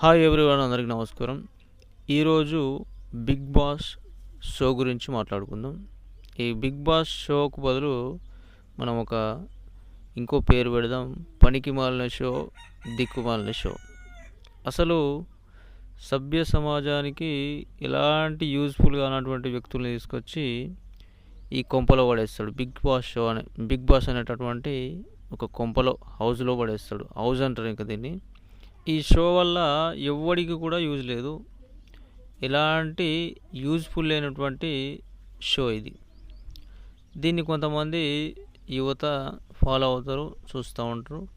Hi everyone అందరికీ నమస్కారం. ఈరోజు బిగ్ బాస్ షో గురించి మాట్లాడుకుందాం. ఈ బిగ్ బాస్ షోకు బదులు మనం ఒక ఇంకో పేరు పెడదాం. పనికి మాలిన షో దిక్కుమాలిన షో. అసలు సభ్య సమాజానికి ఎలాంటి యూజ్ఫుల్గా కానటువంటి వ్యక్తుల్ని తీసుకొచ్చి ఈ కొంపలో పడేస్తాడు. బిగ్ బాస్ షో అనే బిగ్ బాస్ అనేటటువంటి ఒక కొంపలో హౌస్లో పడేస్తాడు. హౌస్ అంటారు ఇంకా దీన్ని. ఈ షో వల్ల ఎవ్వడికి కూడా యూజ్ లేదు. ఎలాంటి యూజ్ఫుల్ లేనటువంటి షో ఇది. దీన్ని కొంతమంది యువత ఫాలో అవుతారు చూస్తూ ఉంటారు.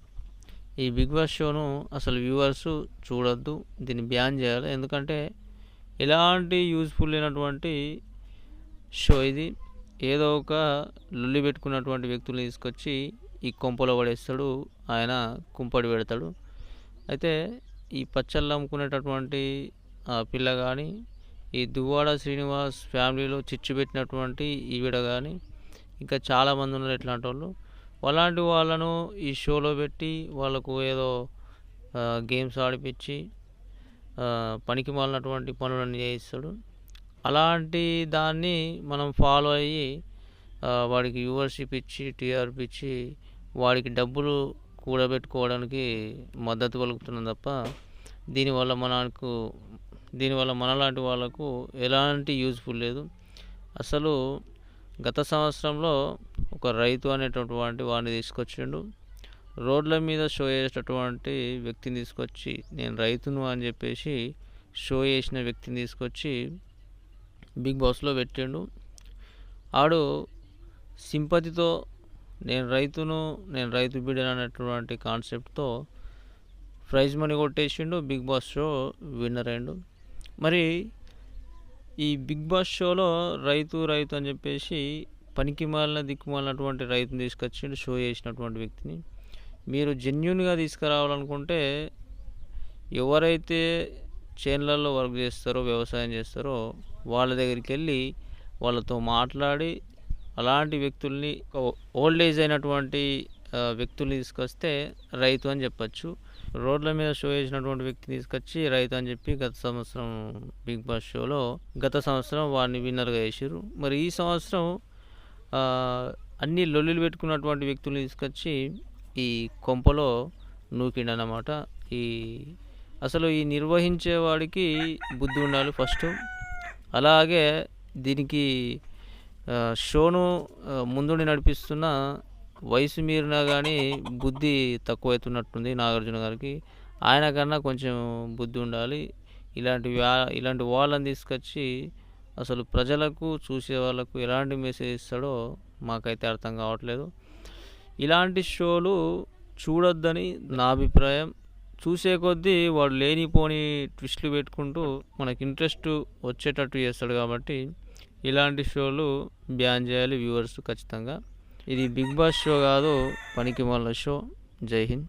ఈ బిగ్ బాస్ షోను అసలు వ్యూవర్స్ చూడొద్దు దీన్ని బ్యాన్ చేయాలి. ఎందుకంటే ఎలాంటి యూజ్ఫుల్ లేనటువంటి షో ఇది. ఏదో ఒక లొల్లి పెట్టుకున్నటువంటి వ్యక్తులు తీసుకొచ్చి ఈ కొంపలో పడేస్తాడు ఆయన కుంపడి పెడతాడు. అయితే ఈ పచ్చళ్ళు అమ్ముకునేటటువంటి ఆ పిల్ల కానీ ఈ దువ్వాడ శ్రీనివాస్ ఫ్యామిలీలో చిచ్చు పెట్టినటువంటి ఈవిడ కానీ ఇంకా చాలామంది ఉన్నారు ఇట్లాంటి వాళ్ళు అలాంటి వాళ్ళను ఈ షోలో పెట్టి వాళ్ళకు ఏదో గేమ్స్ ఆడిపించి పనికి మాలినటువంటి పనులన్నీ చేయిస్తాడు. అలాంటి దాన్ని మనం ఫాలో అయ్యి వాడికి వ్యూవర్షిప్ ఇచ్చి టీఆర్పి ఇచ్చి వాడికి డబ్బులు కూడబెట్టుకోవడానికి మద్దతు పలుకుతున్నాం తప్ప దీనివల్ల మనకు దీనివల్ల మనలాంటి వాళ్ళకు ఎలాంటి యూజ్ఫుల్ లేదు. అసలు గత సంవత్సరంలో ఒక రైతు అనేటటువంటి వాడిని తీసుకొచ్చిండు. రోడ్ల మీద షో చేసేటటువంటి వ్యక్తిని తీసుకొచ్చి నేను రైతును అని చెప్పేసి షో చేసిన వ్యక్తిని తీసుకొచ్చి బిగ్ బాస్లో పెట్టిండు. ఆడు సింపతితో నేను రైతును నేను రైతు బిడ్డను అనేటువంటి కాన్సెప్ట్తో ప్రైజ్ మనీ కొట్టేసిండు బిగ్ బాస్ షో విన్నర్ అయిండు మరి ఈ బిగ్ బాస్ షోలో రైతు రైతు అని చెప్పేసి పనికి మాలిన దిక్కుమాలినటువంటి రైతుని తీసుకొచ్చిండు షో చేసినటువంటి వ్యక్తిని. మీరు జెన్యున్గా తీసుకురావాలనుకుంటే ఎవరైతే చేన్లలో వర్క్ చేస్తారో వ్యవసాయం చేస్తారో వాళ్ళ దగ్గరికి వెళ్ళి వాళ్ళతో మాట్లాడి అలాంటి వ్యక్తుల్ని ఓల్డ్ ఏజ్ అయినటువంటి వ్యక్తుల్ని తీసుకొస్తే రైతు అని చెప్పచ్చు. రోడ్ల మీద షో చేసినటువంటి వ్యక్తిని తీసుకొచ్చి రైతు అని చెప్పి గత సంవత్సరం బిగ్ బాస్ షోలో గత సంవత్సరం వాడిని విన్నర్గా చేసారు మరి ఈ సంవత్సరం అన్ని లొల్లులు పెట్టుకున్నటువంటి వ్యక్తుల్ని తీసుకొచ్చి ఈ కొంపలో నూకిండనమాట ఈ అసలు ఈ నిర్వహించేవాడికి బుద్ధి ఉండాలి ఫస్ట్. అలాగే దీనికి షోను ముందుండి నడిపిస్తున్న వయసు మీరినా కానీ బుద్ధి తక్కువైతున్నట్టుంది నాగార్జున గారికి. ఆయన కన్నా కొంచెం బుద్ధి ఉండాలి. ఇలాంటి వ్యా ఇలాంటి వాళ్ళని తీసుకొచ్చి అసలు ప్రజలకు చూసే వాళ్ళకు ఎలాంటి మెసేజ్ ఇస్తాడో మాకైతే అర్థం కావట్లేదు. ఇలాంటి షోలు చూడొద్దని నా అభిప్రాయం. చూసే కొద్దీ వాడు లేనిపోని ట్విస్ట్లు పెట్టుకుంటూ మనకి ఇంట్రెస్ట్ వచ్చేటట్టు చేస్తాడు కాబట్టి ఇలాంటి షోలు బ్యాన్ చేయాలి వ్యూవర్స్ ఖచ్చితంగా. ఇది బిగ్ బాస్ షో కాదు పనికి మళ్ళీ షో. జై హింద్.